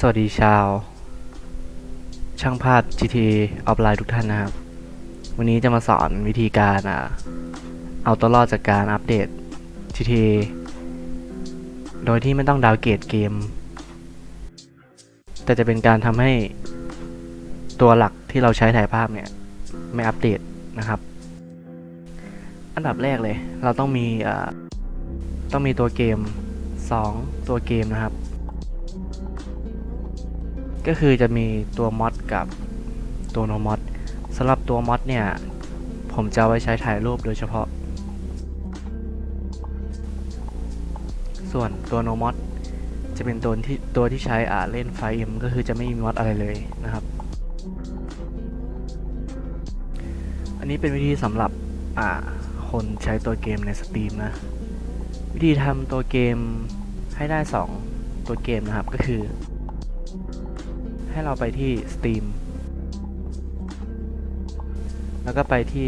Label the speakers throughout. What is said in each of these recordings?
Speaker 1: สวัสดีชาว ช่างภาพ GTA ออฟไลน์ทุกท่านนะครับ วันนี้จะมาสอนวิธีการอะเอาตัวรอดจากการอัปเดต GTA โดยที่ไม่ต้องดาวเกรดเกม แต่จะเป็นการทำให้ตัวหลักที่เราใช้ถ่ายภาพเนี่ย ไม่อัปเดตนะครับ อันดับแรกเลย เราต้องมีต้องมีตัวเกม 2 ตัวเกมนะครับ ก็คือจะมีตัวมอดกับตัวโนมอดสำหรับตัวมอดเนี่ย ผมจะไว้ใช้ถ่ายรูปโดยเฉพาะ ส่วนตัวโนมอดจะเป็นตัวที่ตัวที่ใช้อ่าเล่นไฟเอ็มก็คือจะไม่มีมอดอะไรเลยนะครับ อันนี้เป็นวิธีสำหรับอ่าคนใช้ตัวเกมในสตรีมนะ วิธีทำตัวเกมให้ได้ 2 ตัวเกมนะครับก็คือ ให้เราไปที่ Steam แล้วก็ไปที่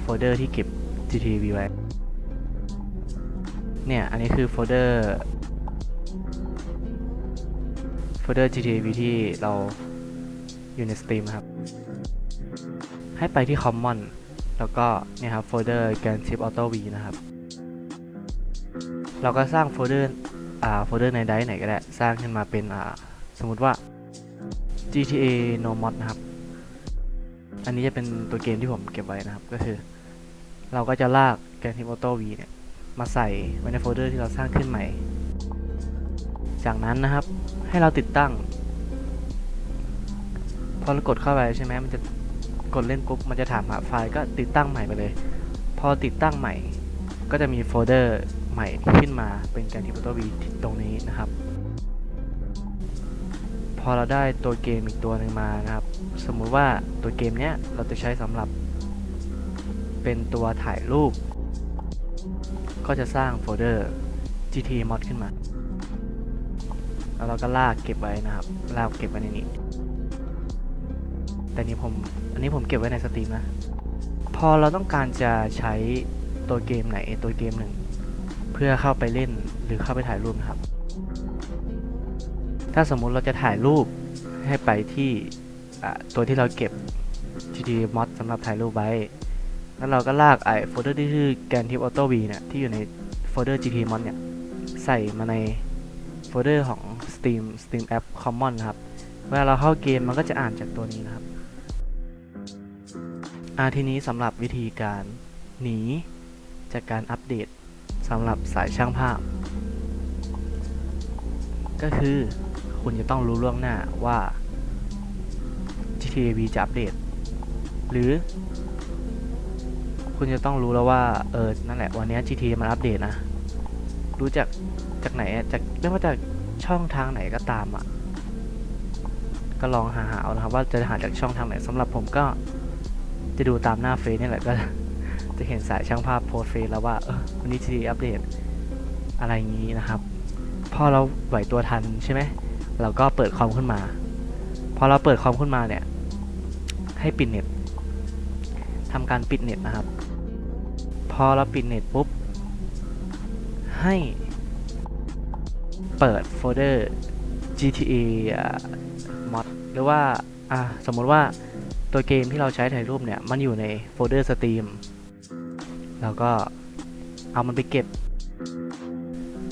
Speaker 1: โฟลเดอร์ที่เก็บ GTV ไว้ เนี่ย อันนี้คือโฟลเดอร์โฟลเดอร์ GTV ที่เราอยู่ใน Steam ครับ ให้ไปที่ Common แล้วก็เนี่ยครับโฟลเดอร์ g a n t i p Auto V นะครับ เราก็สร้างโฟลเดอร์อ่าโฟลเดอร์ในไดร์ไหนก็ได้ สร้างขึ้นมาเป็นอ่าสมมติว่า GTA No Mod นะครับ อันนี้จะเป็นตัวเกมที่ผมเก็บไว้นะครับ ก็คือ เราก็จะลาก Grand Theft Auto V เนี่ย มาใส่ไว้ในโฟลเดอร์ที่เราสร้างขึ้นใหม่ จากนั้นนะครับ ให้เราติดตั้ง พอเรากดเข้าไปใช่ไหมมันจะกดเล่นปุ๊บ มันจะถามหาไฟล์ก็ติดตั้งใหม่ไปเลย พอติดตั้งใหม่ ก็จะมีโฟลเดอร์ใหม่ขึ้นมาเป็น Grand Theft Auto V ตรงนี้นะครับ อเราได้ตัวเกมอีกตัวหนึ่งมานะครับ สมมุติว่าตัวเกมเนี้ยเราจะใช้สำหรับเป็นตัวถ่ายรูป ก็จะสร้างโฟลเดอร์ GT mod ขึ้นมา แล้วเราก็ลากเก็บไว้นะครับ ลากเก็บไว้ในนี้ แต่นี้ผมอันนี้ผมเก็บไว้ในสตรีมนะ พอเราต้องการจะใช้ตัวเกมไหนตัวเกมหนึ่ง เพื่อเข้าไปเล่นหรือเข้าไปถ่ายรูปนะครับ ถ้าสมมุติเราจะถ่ายรูปให้ไปที่ตัวที่เราเก็บ GT mod สำหรับถ่ายรูปไว้ แล้วเราก็ลากไอ้โฟลเดอร์ที่ชื่อ Gan Tip Auto V เนี่ยที่อยู่ในโฟลเดอร์ GT mod เนี่ยใส่มาในโฟลเดอร์ของ Steam Steam App Common นะครับ เวลาเราเข้าเกมมันก็จะอ่านจากตัวนี้นะครับอาทีนี้สำหรับวิธีการหนีจากการอัปเดตสำหรับสายช่างภาพ ก็คือ คุณจะต้องรู้ล่วงหน้าว่า GTA V จะอัปเดต หรือ คุณจะต้องรู้แล้วว่า เออ นั่นแหละ วันนี้ GTA มันอัปเดตนะ รู้จากจากไหนจากไม่ว่าจากช่องทางไหนก็ตามอะ ก็ลองหาเอานะครับ ว่าจะหาจากช่องทางไหนสำหรับผมก็จะดูตามหน้าเฟซนี่แหละก็จะเห็นสายช่างภาพโพสเฟซแล้วว่าเออวันนี้ GTA อัปเดตอะไรอย่างนี้นะครับ พอเราไหวตัวทันใช่ไหม เราก็เปิดคอมขึ้นมา พอเราเปิดคอมขึ้นมาเนี่ย ให้ปิดเน็ตทำการปิดเน็ตนะครับ พอเราปิดเน็ตปุ๊บ ให้เปิดโฟลเดอร์ GTA mod หรือว่าอ่าสมมุติว่าตัวเกมที่เราใช้ถ่ายรูปเนี่ย มันอยู่ในโฟลเดอร์สตรีมเราก็เอามันไปเก็บ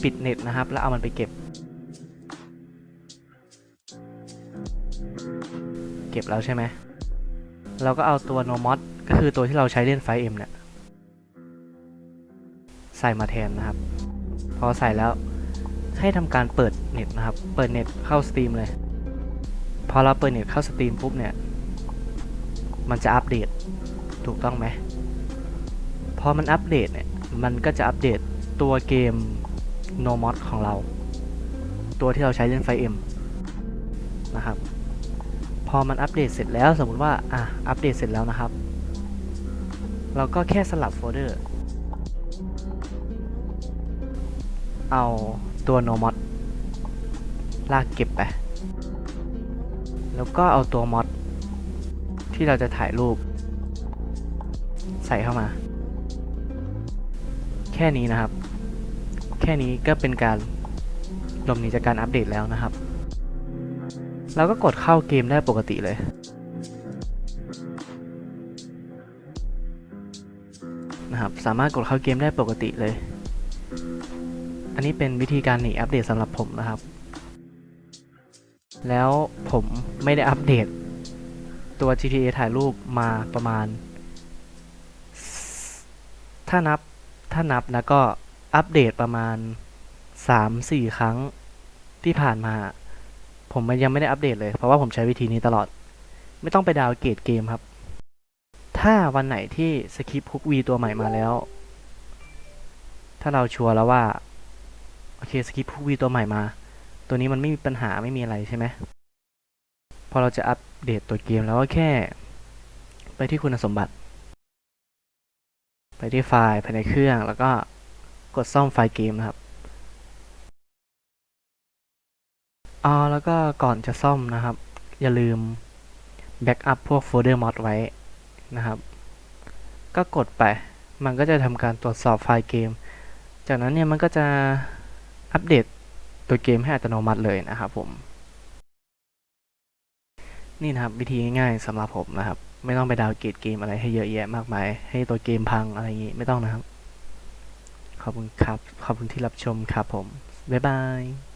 Speaker 1: ปิดเน็ตนะครับ แล้วเอามันไปเก็บ เก็บแล้วใช่ไหมเราก็เอาตัว no mod ก็คือตัวที่เราใช้เล่นไฟเอ็มเนี่ยใส่มาแทนนะครับ พอใส่แล้วให้ทำการเปิดเน็ตนะครับ เปิดเน็ตเข้าสตรีมเลย พอเราเปิดเน็ตเข้าสตรีมปุ๊บเนี่ย มันจะอัปเดตถูกต้องไหม พอมันอัปเดตเนี่ย มันก็จะอัปเดตตัวเกม no mod ของเรา ตัวที่เราใช้เล่นไฟเอ็มนะครับ อมันอัปเดตเสร็จแล้วสมมุติว่าอะอัปเดตเสร็จแล้วนะครับ เราก็แค่สลับโฟลเดอร์เอาตัว no mod ลากเก็บไป แล้วก็เอาตัว mod ที่เราจะถ่ายรูป ใส่เข้ามา แค่นี้นะครับ แค่นี้ก็เป็นการหลบหนีจากการอัปเดตแล้วนะครับ เราก็กดเข้าเกมได้ปกติเลยนะครับสามารถกดเข้าเกมได้ปกติเลย อันนี้เป็นวิธีการหนีอัปเดตสำหรับผมนะครับ แล้วผมไม่ได้อัปเดต ตัว GTA ถ่ายรูปมาประมาณ ถ้านับถ้านับนะก็อัปเดตประมาณ 3-4 ครั้งที่ผ่านมา ผมมันยังไม่ได้อัปเดตเลย เพราะว่าผมใช้วิธีนี้ตลอด ไม่ต้องไปดาวเกรดเกมครับ ถ้าวันไหนที่สคริปต์ฮุกวีตัวใหม่มาแล้ว ถ้าเราชัวร์แล้วว่า โอเคสคริปต์ฮุกวีตัวใหม่มา ตัวนี้มันไม่มีปัญหาไม่มีอะไรใช่ไหมพอเราจะอัปเดตตัวเกมแล้วก็แค่ ไปที่คุณสมบัติ ไปที่ไฟล์ภายในเครื่องแล้วก็กดซ่อมไฟล์เกมนะครับ อ๋อแล้วก็ก่อนจะซ่อมนะครับ อย่าลืมแบ็กอัพพวกโฟลเดอร์มอดไว้นะครับ ก็กดไป มันก็จะทำการตรวจสอบไฟล์เกม จากนั้นเนี่ยมันก็จะอัปเดตตัวเกมให้อัตโนมัติเลยนะครับผม นี่นะครับวิธีง่ายๆสำหรับผมนะครับ ไม่ต้องไปดาวน์เกรดเกมอะไรให้เยอะแยะมากมาย ให้ตัวเกมพังอะไรอย่างงี้ไม่ต้องนะครับ ขอบคุณครับ ขอบคุณที่รับชมครับผม บ๊ายบาย